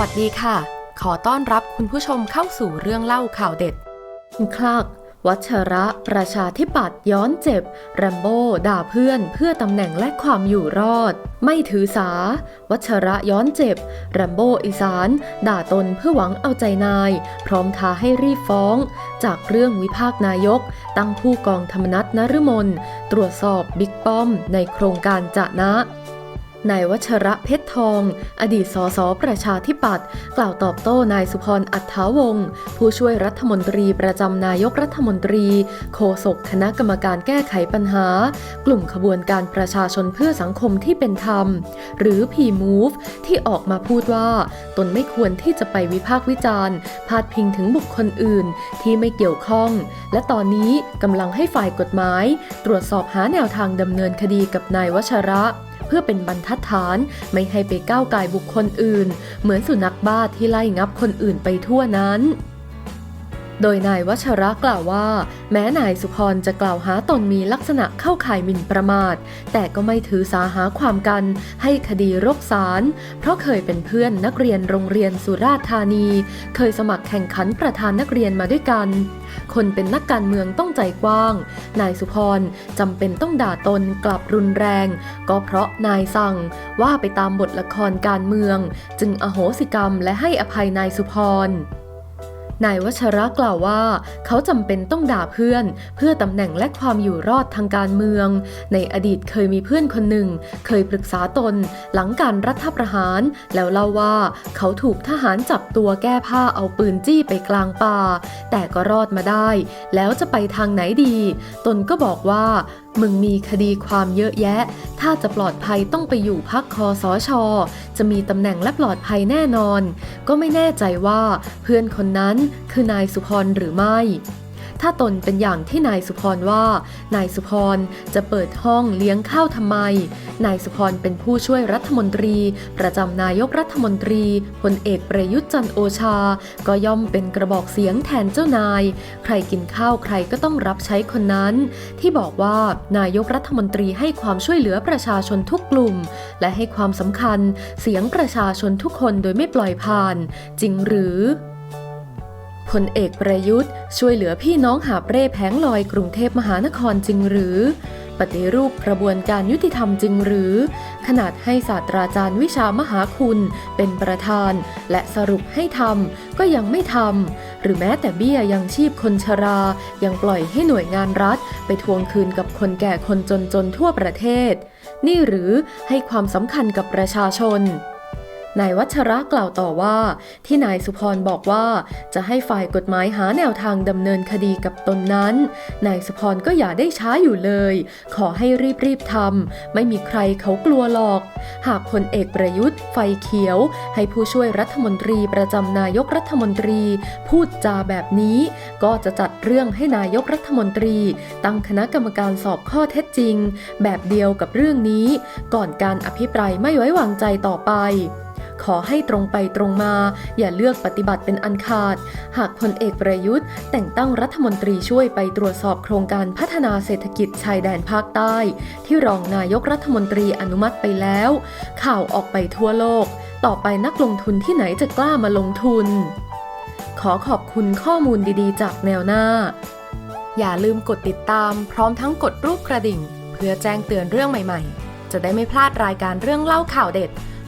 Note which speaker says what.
Speaker 1: วัสดีค่ะ ขอต้อนรับคุณผู้ชมเข้าสู่เรื่องเล่าข่าวเด็ด คลัก วัชระ ประชาธิปัตย์ย้อนเจ็บ แรมโบ้ด่าเพื่อนเพื่อตำแหน่งและความอยู่รอด ไม่ถือสา วัชระย้อนเจ็บ แรมโบ้อีสาน ด่าตนเพื่อหวังเอาใจนาย พร้อมท้าให้รีบฟ้อง จากเรื่องวิพากษ์นายก ตั้งผู้กองธรรมนัฐนฤมลตรวจสอบบิ๊กป้อมในโครงการจะนะ นายวัชระเพชรทอง อดีตสสประชาธิปัตย์กล่าวตอบโต้นายสุพรอัฏฐาวงศ์ผู้ช่วยรัฐมนตรีประจำนายกรัฐมนตรี โฆษกคณะกรรมการแก้ไขปัญหา กลุ่มขบวนการประชาชนเพื่อสังคมที่เป็นธรรม หรือ P-Move ที่ออกมาพูดว่า ตนไม่ควรที่จะไปวิพากษ์วิจารณ์ พาดพิงถึงบุคคลอื่นที่ไม่เกี่ยวข้อง และตอนนี้กำลังให้ฝ่ายกฎหมาย ตรวจสอบหาแนวทางดำเนินคดีกับนายวัชระ พื่อเป็นบรรทัดฐาน ไม่ให้ไปก้าวไก่บุคคลอื่น เหมือนสุนัขบ้าที่ไล่งับคนอื่นไปทั่วนั้น โดยนายวัชระกล่าวว่า แม้นายสุพรจะกล่าวหาตนมีลักษณะเข้าข่ายหมิ่นประมาท แต่ก็ไม่ถือสาหาความกันให้คดีรกสาร เพราะเคยเป็นเพื่อนนักเรียนโรงเรียนสุราษฎร์ธานี เคยสมัครแข่งขันประธานนักเรียนมาด้วยกัน คนเป็นนักการเมืองต้องใจกว้าง นายสุพรจำเป็นต้องด่าตนกลับรุนแรง ก็เพราะนายสั่งว่าไปตามบทละครการเมือง จึงอโหสิกรรมและให้อภัยนายสุพร นายวัชระกล่าวว่า เขาจำเป็นต้องด่าเพื่อน เพื่อตำแหน่งและความอยู่รอดทางการเมือง ในอดีตเคยมีเพื่อนคนหนึ่ง เคยปรึกษาตน หลังการรัฐประหาร แล้วเล่าว่าเขาถูกทหารจับตัวแก้ผ้าเอาปืนจี้ไปกลางป่า แต่ก็รอดมาได้ แล้วจะไปทางไหนดี ตนก็บอกว่ามึงมีคดีความเยอะแยะ ถ้าจะปลอดภัยต้องไปอยู่พักคอสอชอ จะมีตำแหน่งและปลอดภัยแน่นอน ก็ไม่แน่ใจว่าเพื่อนคนนั้นคือนายสุพรหรือไม่ ถ้าตนเป็นอย่างที่นายสุพรว่า นายสุพรจะเปิดห้องเลี้ยงข้าวทำไม นายสุพรเป็นผู้ช่วยรัฐมนตรี ประจำนายกรัฐมนตรีพลเอกประยุทธ์จันโอชา ก็ย่อมเป็นกระบอกเสียงแทนเจ้านาย ใครกินข้าวใครก็ต้องรับใช้คนนั้น ที่บอกว่านายกรัฐมนตรีให้ความช่วยเหลือประชาชนทุกกลุ่ม และให้ความสำคัญเสียงประชาชนทุกคนโดยไม่ปล่อยผ่าน จริงหรือ พลเอกประยุทธ์ ช่วยเหลือพี่น้องหาบเร่แผงลอยกรุงเทพมหานครจริงหรือ ปฏิรูปกระบวนการยุติธรรมจริงหรือ ขนาดให้ศาสตราจารย์วิชามหาคุณเป็นประธาน และสรุปให้ทำก็ยังไม่ทำหรือแม้แต่เบี้ยยังชีพคนชรา ยังปล่อยให้หน่วยงานรัฐ ไปทวงคืนกับคนแก่คนจนๆทั่วประเทศ นี่หรือให้ความสำคัญกับประชาชน นายวัชระกล่าวต่อว่า ที่นายสุพรบอกว่าจะให้ฝ่ายกฎหมายหาแนวทางดำเนินคดีกับตนนั้นนายสุพรก็อย่าได้ช้าอยู่เลย ขอให้รีบๆทำไม่มีใครเขากลัวหรอก หากพลเอกประยุทธ์ ไฟเขียว ให้ผู้ช่วยรัฐมนตรีประจำนายกรัฐมนตรี พูดจาแบบนี้ ก็จะจัดเรื่องให้นายกรัฐมนตรี ตั้งคณะกรรมการสอบข้อเท็จจริง แบบเดียวกับเรื่องนี้ ก่อนการอภิปรายไม่ไว้วางใจต่อไป ขอให้ตรงไปตรงมา อย่าเลือกปฏิบัติเป็นอันขาด หากพลเอกประยุทธ์ แต่งตั้งรัฐมนตรีช่วยไปตรวจสอบโครงการพัฒนาเศรษฐกิจชายแดนภาคใต้ ที่รองนายกรัฐมนตรีอนุมัติไปแล้ว ข่าวออกไปทั่วโลก ต่อไปนักลงทุนที่ไหนจะกล้ามาลงทุน ขอขอบคุณข้อมูลดีๆ จากแนวหน้า อย่าลืมกดติดตาม พร้อมทั้งกดรูปกระดิ่ง เพื่อแจ้งเตือนเรื่องใหม่ๆ จะได้ไม่พลาดรายการเรื่องเล่าข่าวเด็ด